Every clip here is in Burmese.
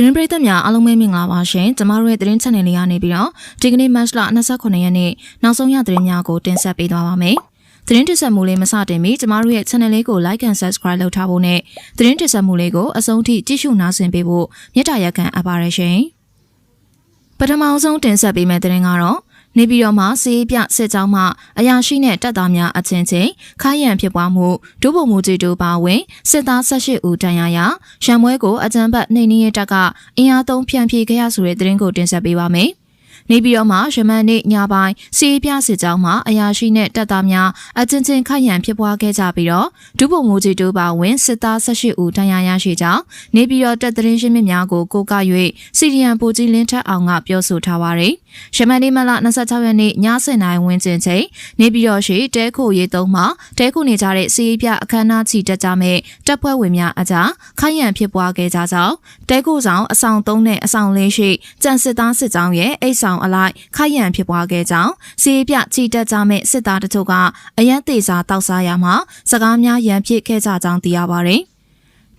သတင်းပရိသတ်များအားလုံးပဲမင်္ဂလာပါရှင်ကျမတို့ရဲ့သတင်း channel လေးကနေပြီးတော့ဒီကနေ့ match လ29ရက်နေ့နောက်ဆုံးရသတင်းများကိုတင်ဆက်ပေးသွားပါမယ်သတင်းတင်ဆက်မှုလေးမစတင်မီကျမတို့ရဲ့ channel လေးကို like and subscribe လုပ်ထားဖို့နဲ့သတင်းတင်ဆက်မှုလေးကိုအဆုံးထိကြည့်ရှုနားဆင်ပေးဖို့မေတ္တာရက်ခံအပ်ပါရရှင်ပထမဆုံးတင်ဆက်ပေးမယ့်သတင်းကတော့ နေပြည်တော်မှာစီးပြစစ်ကြောင်းမှအရာရှိနဲ့တပ်သားများအချင်းချင်းခိုင်းရန်ဖြစ်ပွားမှုဒုဗိုလ်မှူးကြီးတို့ပါဝင်စစ်သား18ဦးတန်ရာရာရန်ပွဲကိုအကြမ်းဖက်နှိမ်နင်းရတပ်ကအင်အားသုံးဖြန့်ဖြေခဲ့ရဆိုတဲ့သတင်းကိုတင်ဆက်ပေးပါမယ်။ နေပြည်တော်မှာရမန်နေ့ညပိုင်းစီးပြစစ်ကြောင်းမှာအရာရှိနဲ့တပ်သားများအချင်းချင်းခိုက်ရန်ဖြစ်ပွားခဲ့ကြပြီးတော့ဒုဗိုလ်မှူးကြီးတို့ပါဝင်စစ်သား18ဦးတရားရရှိကြောင်းနေပြည်တော်တပ်သတင်းရှင်းမြစ်များကိုကိုက၍စီရီယံပိုကြီးလင်းထက်အောင်ကပြောဆိုထားပါတယ်။ရမန်နေ့မလ26ရက်နေ့ည7:00နာရီဝန်းကျင်ချိန်နေပြည်တော်ရှိတဲခိုရေးသုံးမှာတဲခိုနေကြတဲ့စီးပြအခမ်းအနားချီတက်ကြမဲ့တပ်ဖွဲ့ဝင်များအကြားခိုက်ရန်ဖြစ်ပွားခဲ့ကြကြောင်းတဲခိုဆောင်အဆောင်3နဲ့အဆောင်4ရှိကြံစစ်သားစစ်ကြောင်းရဲ့အိတ်ဆောင်အလိုက်ခိုက်ရန်ဖြစ်ပွားခဲ့ကြောင်းစီးပြချီတက်ကြမဲ့စစ်သားတို့ကအရန်သေးစာတောက်စားရမှာစကားများရန်ဖြစ်ခဲ့ကြကြောင်းသိရပါတယ်။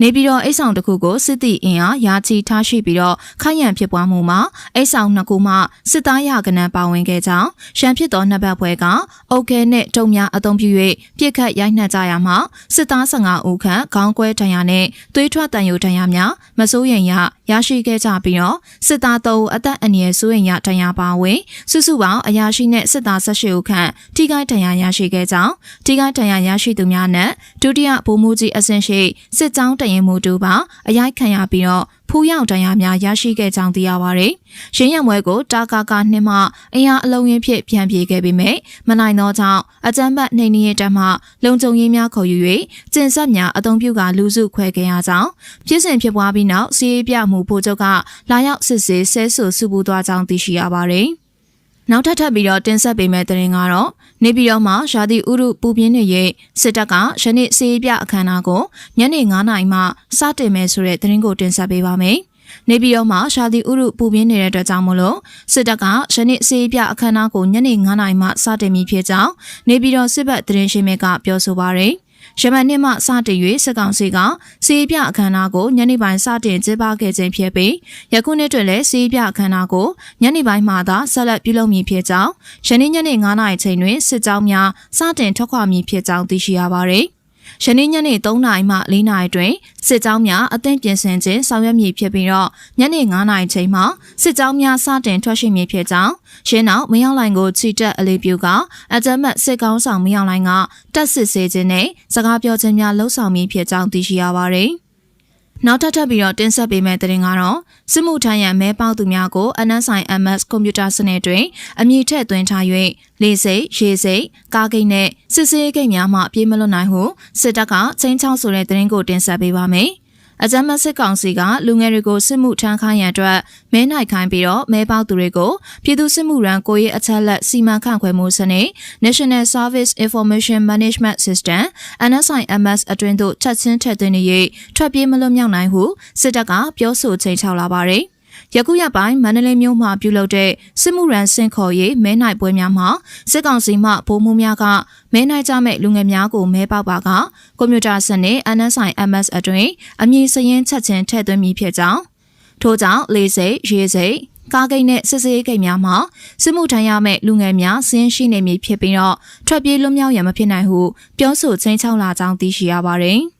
နေပြီးတော့အိတ်ဆောင်တစ်ခုကိုစစ်တီအင်အားရာချီထားရှိပြီးတော့ခိုင်ရန်ဖြစ်ပွားမှုမှာအိတ်ဆောင်နှစ်ခုမှစစ်သားရကနန်းပါဝင်ခဲ့ကြောင်းရှမ်းဖြစ်သောနှစ်ဘက်ပွဲကအုတ်ခဲနဲ့တုံများအုံပြု၍ပြစ်ခတ်ရိုက်နှက်ကြရမှာစစ်သား15ဦးခန့်ခေါင်းကွဲဒဏ်ရာနဲ့သွေးထွက်တန်ယိုဒဏ်ရာများမစိုးရိမ်ရ ရရှိခဲ့ကြပြီးတော့စစ်သား3ဦးအသက်အန္တရာယ်စိုးရိမ်ရဒဏ်ရာပါဝင်စုစုပေါင်းအရာရှိနဲ့စစ်သား18ဦးခန့်ထိခိုက်ဒဏ်ရာရရှိခဲ့ကြောင်းထိခိုက်ဒဏ်ရာရရှိသူများနဲ့ဒုတိယဗိုလ်မှူးကြီးအဆင့်ရှိစစ်ကြောင်းတရင်မှုတို့ပါအရိုက်ခံရပြီးတော့ ဖူးရောက်တရားများရရှိခဲ့ကြောင်းသိရပါတယ်။ရင်းရံပွဲကိုတာကာကာနှင်းမှအင်အားအလုံးရင်းဖြင့်ပြန်ပြေခဲ့ပေမဲ့မနိုင်သောကြောင့်အကြမ်းဖက်နှိမ်နင်းရတဲ့မှလုံခြုံရေးများခေါ်ယူ၍ကျင်ဆက်များအုံပြုကလူစုခွဲခဲ့ရကြောင်းဖြစ်စဉ်ဖြစ်ပွားပြီးနောက်စီးရေးပြမှုဖို့ချုပ်ကလာရောက်စစ်ဆေးဆဲဆူစုပူသွားကြောင်းသိရှိရပါတယ်။ နောက်ထပ်ထပ်ပြီးတော့တင်ဆက်ပေးမယ့်သတင်းကတော့နေပြည်တော်မှာရာသီဥတုပူပြင်းနေရဲ့စစ်တပ်ကယနေ့စေးပြအခမ်းအနားကိုညနေ9:00နာရီမှစတင်မယ်ဆိုတဲ့သတင်းကိုတင်ဆက်ပေးပါမယ်။နေပြည်တော်မှာရှာတီဥရုပူပြင်းနေတဲ့အတွက်ကြောင့်မလို့စစ်တပ်ကယနေ့စေးပြအခမ်းအနားကိုညနေ9:00နာရီမှစတင်ပြီးဖြစ်ကြောင်းနေပြည်တော်စစ်ဘက်သတင်းရှင်မြကပြောဆိုပါရယ်။ ရမန်နှစ်မှစတင်၍စစ်ကောင်စီကစီးပြအခမ်းအနားကိုညနေပိုင်းစတင်ကျင်းပခဲ့ခြင်းဖြစ်ပြီးယခုနှစ်တွင်လည်းစီးပြအခမ်းအနားကိုညနေပိုင်းမှသာဆက်လက်ပြုလုပ်မည်ဖြစ်ကြောင်းယနေ့ညနေ9:00နာရီချိန်တွင်စစ်ကြောင်းများစတင်ထွက်ခွာမည်ဖြစ်ကြောင်းသိရှိရပါသည်။ ယနေ့ညနေ3နာရီမှ4နာရီတွင်စစ်ကြောင်းများအသင့်ပြင်ဆင်ခြင်းဆောင်ရွက်မည်ဖြစ်ပြီးတော့ညနေ9နာရီချိန်မှာစစ်ကြောင်းများစတင်ထွက်ရှိမည်ဖြစ်ကြောင်းရှင်းနောက်မယောင်လိုင်ကိုချီတက်အလေးပြုကအကြမ်းမဲ့စစ်ကောင်းဆောင်မယောင်လိုင်ကတက်စစ်ဆေးခြင်းနဲ့စကားပြောခြင်းများလှုံ့ဆော်မည်ဖြစ်ကြောင်းသိရှိရပါတယ်။ နောက်ထပ်ထပ်ပြီးတော့တင်ဆက်ပေးမယ့်သတင်းကတော့စစ်မှုထမ်းရန်မဲပေါက်သူများကို NSI MS ကွန်ပျူတာစနစ်တွင်အမည်ထည့်သွင်းထား၍လေစိတ်ရေစိတ်ကားဂိတ်နဲ့စစ်စေးဂိတ်များမှပြေးမလွတ်နိုင်ဟုစစ်တပ်ကချင်းချောင်းဆိုတဲ့သတင်းကိုတင်ဆက်ပေးပါမယ်။ အကြမ်းမစစ်ကောင်စီကလူငယ်တွေကိုစစ်မှုထမ်းခိုင်းရန်အတွက်မဲနိုင်ခိုင်းပြီးတော့မဲပေါက်သူတွေကိုပြည်သူစစ်မှုရန်ကိုရေးအချက်လက်စီမံခန့်ခွဲမှုစနစ် National Service Information Management System NSIMS အတွင်းသို့ချက်ချင်းထည့်သွင်းနေ၍ထွက်ပြေးမလွတ်မြောက်နိုင်ဟုစစ်တပ်ကပြောဆိုချိန်ချောက်လာပါတယ်။ ယခုရက်ပိုင်းမန္တလေးမြို့မှာပြုလုပ်တဲ့စစ်မှုရန်စင်ခေါ်ရေးမဲနိုင်ပွဲများမှာစစ်ကောင်စီမှဗိုလ်မှူးများကမဲနိုင်ကြမဲ့လူငယ်များကိုမဲပေါက်ပါကကွန်ပျူတာစနစ် NSI MS အတွင်းအမည်စရင်းချက်ချင်းထည့်သွင်းမိဖြစ်ကြောင်းထို့ကြောင့်လေစိတ်ရေစိတ်ကားဂိတ်နဲ့စစ်စေးဂိတ်များမှာစစ်မှုထမ်းရမယ့်လူငယ်များစင်းရှိနေမည်ဖြစ်ပြီးတော့ထွက်ပြေးလွတ်မြောက်ရန်မဖြစ်နိုင်ဟုပြောဆိုချင်းချောင်းလာကြောင်းသိရှိရပါတယ်။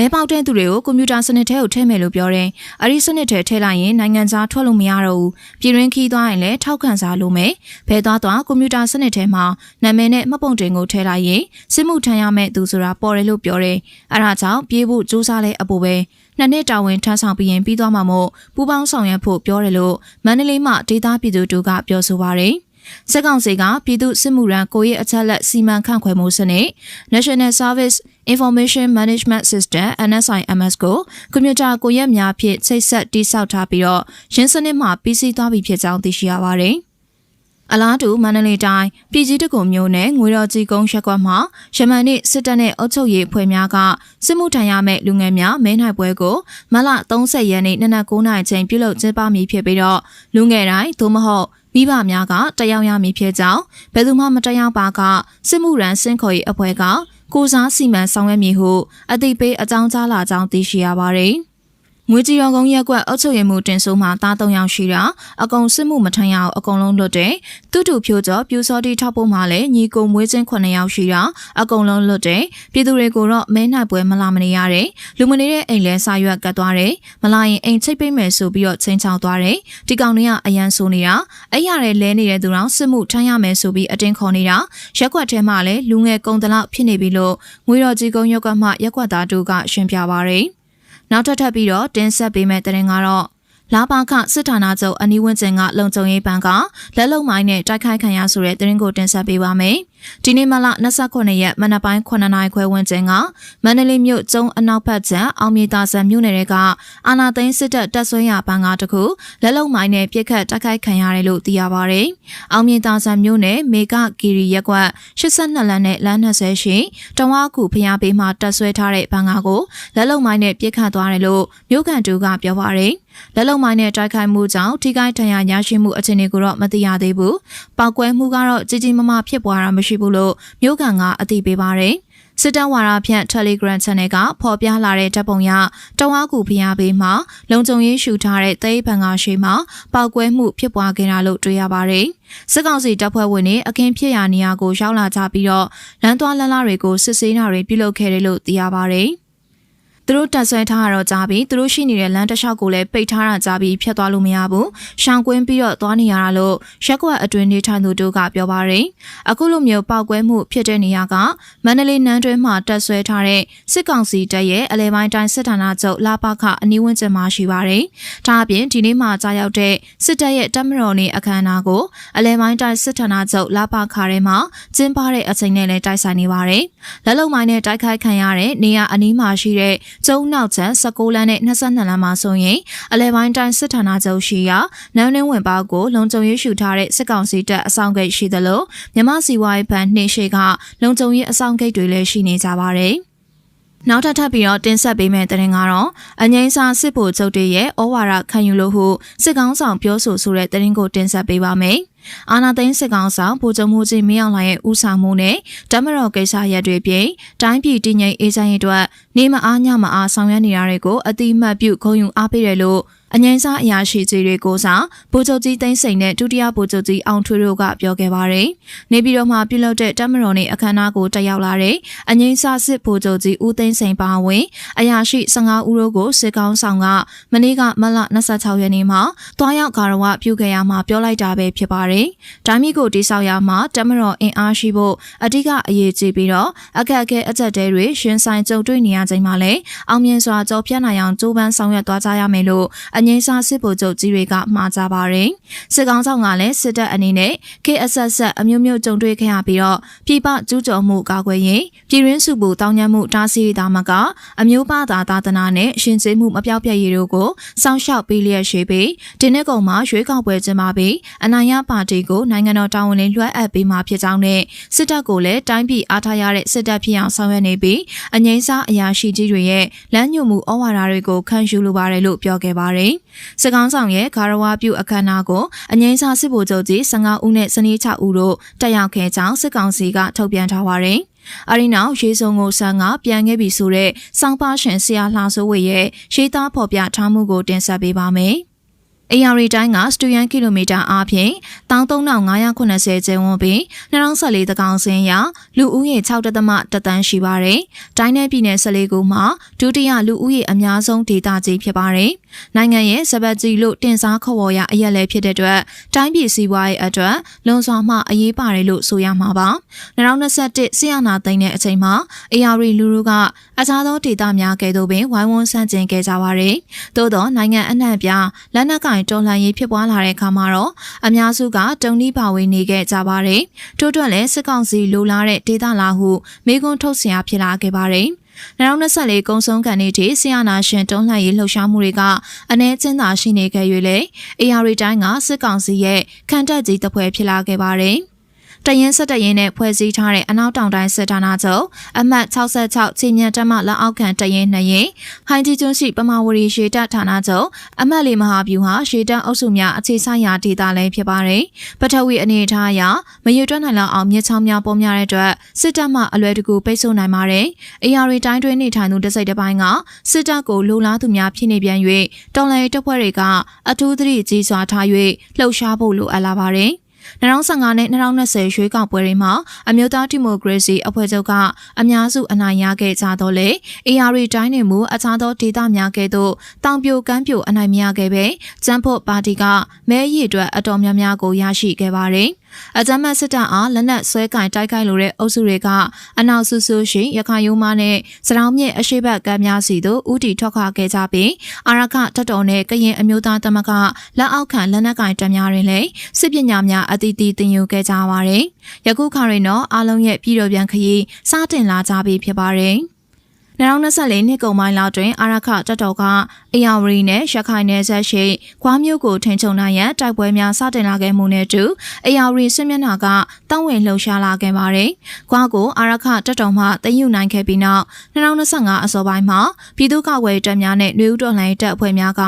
မဲပေါက်တဲ့သူတွေကိုကွန်ပျူတာစနစ်ထဲကိုထည့်မယ်လို့ပြောတယ်။အဲဒီစနစ်ထဲထည့်လိုက်ရင်နိုင်ငံခြားထွက်လို့မရတော့ဘူး။ပြည်ရင်းခီးသွားရင်လည်းထောက်ခံစားလို့မယ်။ဘယ်သွားသွားကွန်ပျူတာစနစ်ထဲမှာနာမည်နဲ့မှတ်ပုံတင်ကိုထည့်လိုက်ရင်စစ်မှုထမ်းရမယ့်သူဆိုတာပေါ်တယ်လို့ပြောတယ်။အဲဒါကြောင့်ပြေးဖို့စူးစမ်းလဲအပိုပဲ။နှစ်နှစ်တာဝန်ထမ်းဆောင်ပြီးရင်ပြီးသွားမှာမို့ပူပေါင်းဆောင်ရွက်ဖို့ပြောတယ်လို့မန္တလေးမှဒေသပြည်သူတို့ကပြောဆိုပါရယ်။ စစ်ကောင်စီကပြည်သူစစ်မှုရန်ကိုရဲ့အချက်လက်စီမံခန့်ခွဲမှုစနစ် National Service Information Management System NSIMS ကိုကွန်ပျူတာကိုရက်များဖြင့်ချိတ်ဆက်တိစောက်ထားပြီးတော့ရင်းစနစ်မှပြီးစီးသွားပြီဖြစ်ကြောင်းသိရှိရပါတယ်။အလားတူမန္တလေးတိုင်းပြည်ကြီးတကုံမျိုးနဲ့ငွေတော်ကြီးကုန်းရက်ကွက်မှာရမန်နေ့စစ်တပ်နဲ့အုပ်ချုပ်ရေးအဖွဲ့များကစစ်မှုထမ်းရမယ့်လူငယ်များမဲနိုင်ပွဲကိုမလ30ရက်နေ့နနက်9:00နာရီချိန်ပြုလုပ်ကျင်းပမည်ဖြစ်ပြီးတော့လူငယ်တိုင်းသို့မဟုတ် မိဘများကတရားရမည်ဖြစ်ကြောင်းဘယ်သူမှမတရားပါကစစ်မှုရန်စင်ခေါ်ရေးအဖွဲ့ကကိုစားစီမံဆောင်ရွက်မည်ဟုအသိပေးအကြောင်းကြားလာကြောင်းသိရှိရပါတယ်။ ငွေကြီးရောကုန်းရက်ကွက်အုပ်ချုပ်ရေးမှုတင်ဆိုးမှာတား၃ယောက်ရှိတာအကုန်စစ်မှုမထမ်းရအောင်အကုန်လုံးလွတ်တယ်သူတူဖြိုးကျော်ပြူစောတိထောက်ဖို့မှာလည်းညီကိုမွေးချင်း9ယောက်ရှိတာအကုန်လုံးလွတ်တယ်ပြည်သူတွေကိုတော့မဲနိုင်ပွဲမလာမနေရတယ်လူမနေတဲ့အိမ်လဲစာရွက်ကတ်သွားတယ်မလာရင်အိမ်ချိတ်ပိတ်မယ်ဆိုပြီးတော့ချင်းချောက်သွားတယ်ဒီကောင်တွေကအရန်ဆိုနေတာအဲ့ရတဲ့လဲနေတဲ့သူတော်စစ်မှုထမ်းရမယ်ဆိုပြီးအတင်းခေါ်နေတာရက်ကွက်ထဲမှာလည်းလူငယ်ကုံတလောက်ဖြစ်နေပြီလို့ငွေတော်ကြီးကုန်းရက်ကွက်မှရက်ကွက်သားတို့ကရှင်းပြပါရယ် နောက်ထပ်ထပ်ပြီးတော့တင်းဆက်ပေးမဲ့တရင်ကတော့လာပါခစစ်ဌာနချုပ်အနီးဝန်းကျင်ကလုံခြုံရေးဘဏ်ကလက်လုံမိုင်းနဲ့တိုက်ခိုက်ခံရဆိုတဲ့တရင်ကိုတင်ဆက်ပေးပါမယ်။ဒီနေ့မလ29ရက်မနက်ပိုင်း9နာရီခွဲဝန်းကျင်ကမန္တလေးမြို့ကျုံအနောက်ဘက်ကျန်အောင်မြေသာဆန်မြို့နယ်တွေကအာနာသိန်းစစ်တပ်တပ်ဆွဲရဘန်ကားတခုလက်လုံမိုင်းနဲ့ပြစ်ခတ်တိုက်ခိုက်ခံရတယ်လို့သိရပါဗျ။အောင်မြေသာဆန်မြို့နယ်မေကဂီရီရက်ကွက်82လမ်းနဲ့လမ်း20ရှိတဝါကူဖျားပေးမှတပ်ဆွဲထားတဲ့ဘန်ကားကိုလက်လုံမိုင်းနဲ့ပြစ်ခတ်သွားတယ်လို့မြို့ကန်တူကပြောပါဗျ။လက်လုံမိုင်းနဲ့တိုက်ခိုက်မှုကြောင့်ထိခိုက်ဒဏ်ရာရရှိမှုအခြေအနေကိုတော့မသိရသေးဘူး။ပောက်ကွဲမှုကတော့ကြီးကြီးမားမားဖြစ်ပွားတာမရှိဘူးလို့မြို့ကန်ကအသိပေးပါတယ်။စစ်တဝါရဖြန့် Telegram Channel ကဖော်ပြလာတဲ့တပ်ပုံရတဝါကူဖျားပေးမှာလုံခြုံရေးရှုထားတဲ့သိဘန်ကရှိမှာပောက်ကွဲမှုဖြစ်ပွားခဲ့တာလို့တွေ့ရပါတယ်။စစ်ကောင်စီတပ်ဖွဲ့ဝင်တွေအခင်းဖြစ်ရာနေရာကိုရောက်လာကြပြီးတော့လမ်းသွားလမ်းလာတွေကိုစစ်ဆေးတာတွေပြုလုပ်ခဲ့တယ်လို့သိရပါတယ်။ သူတို့တက်ဆွဲထားတော့ကြားပြီးသူတို့ရှိနေတဲ့လမ်းတစ်လျှောက်ကိုလည်းပိတ်ထားတာကြားပြီးဖြတ်သွားလို့မရဘူးရှောင်ကွင်းပြီးတော့သွားနေရတာလို့ရက်ကွက်အတွင်းနေထိုင်သူတို့ကပြောပါရယ်အခုလိုမျိုးပောက်ကွဲမှုဖြစ်တဲ့နေရာကမန္တလေးနန်းတွင်းမှာတက်ဆွဲထားတဲ့စစ်ကောင်စီတပ်ရဲ့အလဲပိုင်းတိုင်းစစ်ဌာနချုပ်လာပခအနီးဝန်းကျင်မှာရှိပါတယ်ဒါအပြင်ဒီနေ့မှကြာရောက်တဲ့စစ်တပ်ရဲ့တပ်မတော်နေအခမ်းအနားကိုအလဲပိုင်းတိုင်းစစ်ဌာနချုပ်လာပခထဲမှာကျင်းပတဲ့အချိန်နဲ့လည်းတိုက်ဆိုင်နေပါတယ်လက်လုံမိုင်းနဲ့တိုက်ခိုက်ခံရတဲ့နေရာအနီးမှာရှိတဲ့ကျုံနောက်ချန်16လမ်းနဲ့22လမ်းမှာဆိုရင်အလဲပိုင်းတိုင်းစစ်ဌာနချုပ်ရှိရာနန်းနှင်းဝင်ပေါကိုလုံခြုံရေးရှုထားတဲ့စစ်ကောင်စီတပ်အဆောင်ဂိတ်ရှိသလိုမြမစီဝိုင်းဘဏ်နှင်းရှိကလုံခြုံရေးအဆောင်ဂိတ်တွေလည်းရှိနေကြပါတယ်။နောက်ထပ်ထပ်ပြီးတော့တင်ဆက်ပေးမယ့်တဲ့ရင်ကတော့အငိမ့်စာစစ်ဗိုလ်ချုပ်တွေရဲ့ဩဝါဒခံယူလို့ဟုစစ်ကောင်းဆောင်ပြောဆိုဆိုတဲ့တဲ့ရင်ကိုတင်ဆက်ပေးပါမယ်။ အာနာသိန်းစစ်ကောင်ဆောင်ဗိုလ်ချုပ်မှုကြီးမင်းအောင်လှိုင်ရဲ့ဦးဆောင်မှုနဲ့တမတော်ကိစ္စရပ်တွေပြင်တိုင်းပြည်တည်ငြိမ်အေးချမ်းရေးအတွက်နေမအားညမအားဆောင်ရွက်နေတာတွေကိုအတိအမှတ်ပြုဂုဏ်ယူအားပေးတယ်လို့ အငိမ့်စားအရာရှိကြီးတွေကိုစားဗိုလ်ချုပ်ကြီးသိန်းစိန်နဲ့ဒုတိယဗိုလ်ချုပ်ကြီးအောင်ထွေးတို့ကပြောခဲ့ပါတယ်။နေပြည်တော်မှာပြုလုပ်တဲ့တမတော်နေအခမ်းအနားကိုတက်ရောက်လာတဲ့အငိမ့်စားစစ်ဗိုလ်ချုပ်ကြီးဦးသိန်းစိန်ပါဝင်အရာရှိ15ဦးတို့ကိုစစ်ကောင်းဆောင်ကမနေ့ကမလ26ရက်နေ့မှာတွားရောက်ဂါရဝပြုခဲ့ရမှာပြောလိုက်တာပဲဖြစ်ပါတယ်။တိုင်းပြည်ကိုတိဆောက်ရမှာတမတော်အင်အားရှိဖို့အဓိကအရေးကြီးပြီးတော့အခက်အခဲအကျက်တဲတွေရှင်ဆိုင်ကြုံတွေ့နေရချိန်မှာလည်းအောင်မြင်စွာကြော်ပြတ်နိုင်အောင်ကြိုးပမ်းဆောင်ရွက်သွားကြရမယ်လို့အငိမ့်စားစစ်ဗိုလ်ချုပ်ကြီးတွေကမှာကြပါရယ်စစ်ကောင်ဆောင်ကလည်းစစ်တပ်အနေနဲ့ KSS အမျိုးမျိုးကြုံတွေ့ခဲ့ရပြီးတော့ပြည်ပကျူးကျော်မှုကာကွယ်ရေးပြည်ရင်းစုမှုတောင်းကျမ်းမှုတားဆီးတာမကအမျိုးပါသာသာသနာနဲ့ရှင်ကျေးမှုမပြောက်ပြည့်ရည်တို့ကိုစောင့်ရှောက်ပေးလျက်ရှိပြီးဒီနေ့ကောင်မှာရွေးကောက်ပွဲကျင်းပပြီးအနိုင်ရပါတီကိုနိုင်ငံတော်တာဝန်လေးလွှဲအပ်ပေးမှာဖြစ်ကြောင်းနဲ့စစ်တပ်ကိုလည်းတိုင်းပြည်အားထားရတဲ့စစ်တပ်ဖြစ်အောင်ဆောင်ရွက်နေပြီးအငိမ့်စားအရာရှိကြီးတွေရဲ့လမ်းညွှန်မှုဩဝါဒတွေကိုခံယူလိုပါတယ်လို့ပြောခဲ့ပါတယ်။စစ်ကောင်းဆောင်ရဲ့ဂါရဝပြုအခမ်းအနားကိုအငိမ့်စားစစ်ဗိုလ်ချုပ်ကြီး15ဦးနဲ့စနေ6ဦးတို့တက်ရောက်ခဲ့ကြောင်းစစ်ကောင်စီကထုတ်ပြန်ထားပါတယ်။အရီနောက်ရေစုံကိုဆန်ကပြန်ခဲ့ပြီဆိုတဲ့စောင်းပါရှင်ဆရာလှစိုးဝေရဲ့ရှေးသားဖော်ပြထားမှုကိုတင်ဆက်ပေးပါမယ်။ အေယာရီတိုင်းကစတူယန်ကီလိုမီတာအားဖြင့်13580ကျင်းဝန်းပြီး2014တကောင်စင်းရလူဦးရေ6.1တန်းရှိပါတယ်။တိုင်းနယ်ပြည်နယ်14ခုမှာဒုတိယလူဦးရေအများဆုံးဒေသကြီးဖြစ်ပါတယ်။နိုင်ငံရဲ့စပတ်ကြီးလို့တင်စားခေါ်ဝေါ်ရအရက်လည်းဖြစ်တဲ့အတွက်တိုင်းပြည်စီးပွားရေးအတွက်လွန်စွာမှအရေးပါတယ်လို့ဆိုရမှာပါ။2021ဆီယနာသိန်းတဲ့အချိန်မှာအေယာရီလူလူကအခြားသောဒေသများကဲ့သို့ပင်ဝိုင်းဝန်းဆန့်ကျင်ခဲ့ကြပါတယ်။သို့သောနိုင်ငံအနှံ့ပြလက်နက်ကင်တော်လှန်ရေးဖြစ်ပွားလာတဲ့အခါမှာတော့အများစုကတုံနီးပါဝင်နေခဲ့ကြပါတယ်။ထို့အတွက်လည်းစစ်ကောင်စီလိုလားတဲ့ဒေသလာဟုမိကွန်းထုတ်ဆရာဖြစ်လာခဲ့ပါတယ်။2024ကုံဆုံးကန်နေ့ထိဆီယနာရှင်တုံးလှန်ရေးလှုပ်ရှားမှုတွေကအ ਨੇ ချင်းသာရှိနေခဲ့၍လေ AR တိုင်းကစစ်ကောင်စီရဲ့ခံတပ်ကြီးတပ်ဖွဲ့ဖြစ်လာခဲ့ပါတယ်။ တရင်ဆက်တရင်နဲ့ဖွဲ့စည်းထားတဲ့အနောက်တောင်တိုင်းစစ်ဌာနချုပ်အမှတ်66ချင်းမြတ်တက်မလက်အောက်ခံတရင်နှစ်ရင်ဟိုင်းတီကျွန်းရှိပမာဝရီရှေတပ်ဌာနချုပ်အမှတ်လေးမဟာဗျူဟာရှေတပ်အုပ်စုများအခြေဆိုင်ရာဒေသလည်းဖြစ်ပါတယ်ပထဝီအနေအထားအရမရွတ်တွက်နိုင်လောက်အောင်မြစ်ချောင်းများပေါ်များတဲ့အတွက်စစ်တပ်မှအလွယ်တကူပိတ်ဆို့နိုင်ပါတယ်အေယာရီတိုင်းတွင်းနေထိုင်သူတစ်စိတ်တစ်ပိုင်းကစစ်တပ်ကိုလိုလားသူများဖြစ်နေပြန်၍တော်လှန်ရေးတပ်ဖွဲ့တွေကအထူးသတိကြီးစွာထား၍လှုပ်ရှားဖို့လိုအပ်လာပါတယ် 2015နဲ့2020ရွေးကောက်ပွဲတွေမှာအမျိုးသားဒီမိုကရေစီအဖွဲ့ချုပ်ကအများစုအနိုင်ရခဲ့ကြတော့လေ AR တိုင်းနေမှုအခြားသောဒေသများကဲ့သို့တောင်ပြိုကမ်းပြိုအနိုင်မရခဲ့ပဲကျန်းဖို့ပါတီကမဲရည်အတွက်အတော်များများကိုရရှိခဲ့ပါတယ်။အကြမ်းမဲ့စစ်တပ်အားလက်နက်ဆွဲကင်တိုက်ခိုက်လိုတဲ့အုပ်စုတွေကအနောက်ဆူဆူရှိရခိုင်ယုံမနဲ့စရောင်းမြစ်အရှိဘက်ကမ်းများစီသို့ဥတီထွက်ခွာခဲ့ကြပြီးအာရခတပ်တော်နဲ့ကရင်အမျိုးသားသမဂ္ဂလက်အောက်ခံလက်နက်ကင်တပ်များတွင်လည်းစစ်ပညာများအသီးသီးသင်ယူခဲ့ကြပါတယ်။ယခုခါရင်တော့အားလုံးရဲ့ပြည်တော်ပြန်ခရီးစတင်လာကြပြီဖြစ်ပါတယ်။ 2024နှစ်ကုန်ပိုင်းလောက်တွင် အာရခတပ်တော်ကအေယာဝရီနဲ့ရခိုင်နယ်စပ်ရှိခွားမြို့ကိုထိန်ချုံနိုင်ရန်တိုက်ပွဲများစတင်လာခဲ့မှုနဲ့အတူအေယာဝရီစစ်မျက်နှာကတောင်းဝင်လှုပ်ရှားလာခဲ့ပါတယ်။ခွားကိုအာရခတပ်တော်မှသိမ်းယူနိုင်ခဲ့ပြီးနောက်2025အစောပိုင်းမှာပြည်သူ့ကာကွယ်တပ်များနဲ့လူဦးတော်လှန်ရေးတပ်အဖွဲ့များက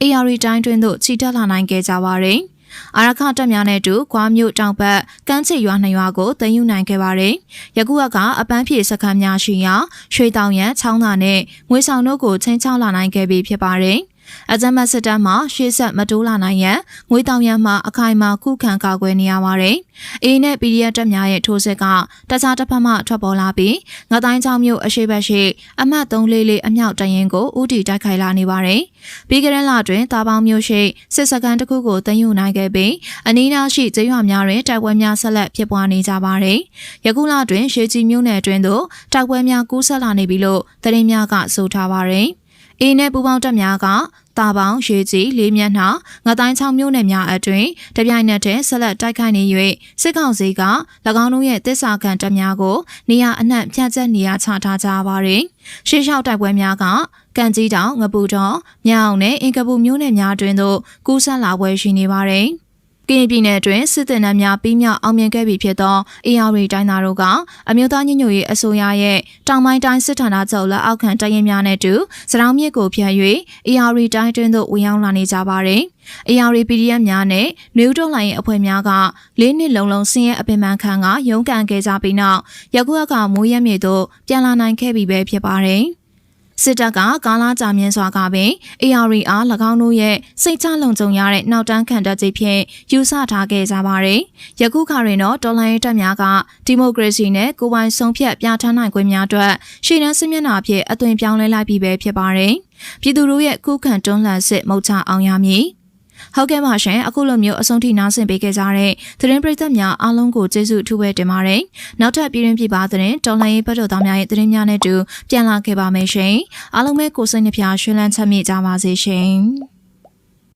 အေယာဝရီတိုင်းတွင်သို့ချီတက်လာနိုင်ခဲ့ကြပါတယ်။ အာရခတပ်များနဲ့အတူကွာမြို့တောင်ဘက်ကမ်းခြေရွာနှစ်ရွာကိုသိမ်းယူနိုင်ခဲ့ပါတယ်။ယခုကအပန်းဖြေစခန်းများရှိရာရွှေတောင်ရန်ချောင်းသာနဲ့ငွေဆောင်တို့ကိုချင်းချောက်လာနိုင်ခဲ့ပြီဖြစ်ပါတယ်။ အကြမ်းဖက်စစ်တပ်မှရှေ့ဆက်မတိုးလာနိုင်ရန်ငွေတောင်ရန်မှအခိုင်အမာခုခံကာကွယ်နေရပါတယ်။အေးနဲ့ PDF တပ်များရဲ့ထိုးစစ်ကတခြားတစ်ဖက်မှထွက်ပေါ်လာပြီးငတိုင်းချောင်းမြို့အရှိတ်ဘက်ရှိအမှတ်344အမြောက်တရင်ကိုဥတီတိုက်ခိုက်လာနေပါတယ်။ပြီးကြတဲ့လတွင်တာပေါင်းမြို့ရှိစစ်စခန်းတစ်ခုကိုတင်ယူနိုင်ခဲ့ပြီးအနီးနားရှိကျေးရွာများတွင်တိုက်ပွဲများဆက်လက်ဖြစ်ပွားနေကြပါတယ်။ယခုလတွင်ရှေးကြီးမြို့နယ်တွင်သို့တိုက်ပွဲများကူးဆက်လာနေပြီလို့သတင်းများကဆိုထားပါတယ်။ အေးနဲ့ပူပေါင်းတပ်များကတာပေါင်းရေကြီးလေးမျက်နှာငတိုင်းချောင်းမြို့နယ်များအတွင်တပြိုင်နက်တည်းဆက်လက်တိုက်ခိုက်နေ၍စစ်ကောင်စီက၎င်းတို့ရဲ့တစ္ဆာခံတပ်များကိုနေရာအနှံ့ဖြန့်ကျက်နေရချထားကြပါရယ်ရှေးလျှောက်တိုက်ပွဲများကကံကြီးတောင်ငပူတောင်မြောင်နဲ့အင်ကပူမြို့နယ်များတွင်သို့ကူးဆက်လာပွဲရှိနေပါရယ် ကရင်ပြည်နယ်အတွင်းစစ်တပ်နှံများပြီးမြောက်အောင်မြင်ခဲ့ပြီဖြစ်သော AR တိုင်းသားတို့ကအမျိုးသားညညရေးအစိုးရရဲ့တောင်ပိုင်းတိုင်းစစ်ဌာနချုပ်လက်အောက်ခံတရင်များနဲ့တူစရောင်းမြစ်ကိုဖျက်၍ AR တိုင်းတွင်းသို့ဝင်ရောက်လာနေကြပါတယ်။ AR PDF များနဲ့နေဦးတော်လိုင်းရဲ့အဖွဲ့များကလေးနှစ်လုံးလုံးဆင်းရဲအပင်ပန်းခံကရုန်းကန်ခဲ့ကြပြီးနောက်ယခုကမိုးရဲမြေသို့ပြန်လာနိုင်ခဲ့ပြီပဲဖြစ်ပါတယ်။ စစ်တပ်ကကာလာကြာမြင့်စွာကပင် AR အား၎င်းတို့ရဲ့စိတ်ချလုံခြုံရတဲ့နောက်တန်းခံတပ်ကြီးဖြင့်ယူဆထားခဲ့ကြပါတယ်။ယခုခါတွင်တော့တော်လှန်ရေးတပ်များကဒီမိုကရေစီနဲ့ကိုယ်ပိုင်ဆုံးဖြတ်ပြဋ္ဌာန်းနိုင်ခွင့်များအတွက်ရှေ့တန်းစစ်မျက်နှာဖြင့်အသွင်ပြောင်းလဲလိုက်ပြီးပဲဖြစ်ပါတယ်။ပြည်သူတို့ရဲ့ခုခံတွန်းလှန်စစ်မုတ်ချအောင်ရမည်။ ဟုတ်ကဲ့ပါရှင်အခုလိုမျိုးအဆုံးထိနားဆင်ပေးခဲ့ကြတဲ့သတင်းပရိသတ်များအားလုံးကိုကျေးဇူးအထူးပဲတင်ပါတယ်နောက်ထပ်ပြည်တွင်းပြည်ပသတင်းတော်လှန်ရေးဘက်တော်သားများရဲ့သတင်းများနဲ့တူပြန်လာခဲ့ပါမယ်ရှင်အားလုံးပဲကိုစိတ်နှပြရှင်လန်းချမ်းမြေ့ကြပါစေရှင်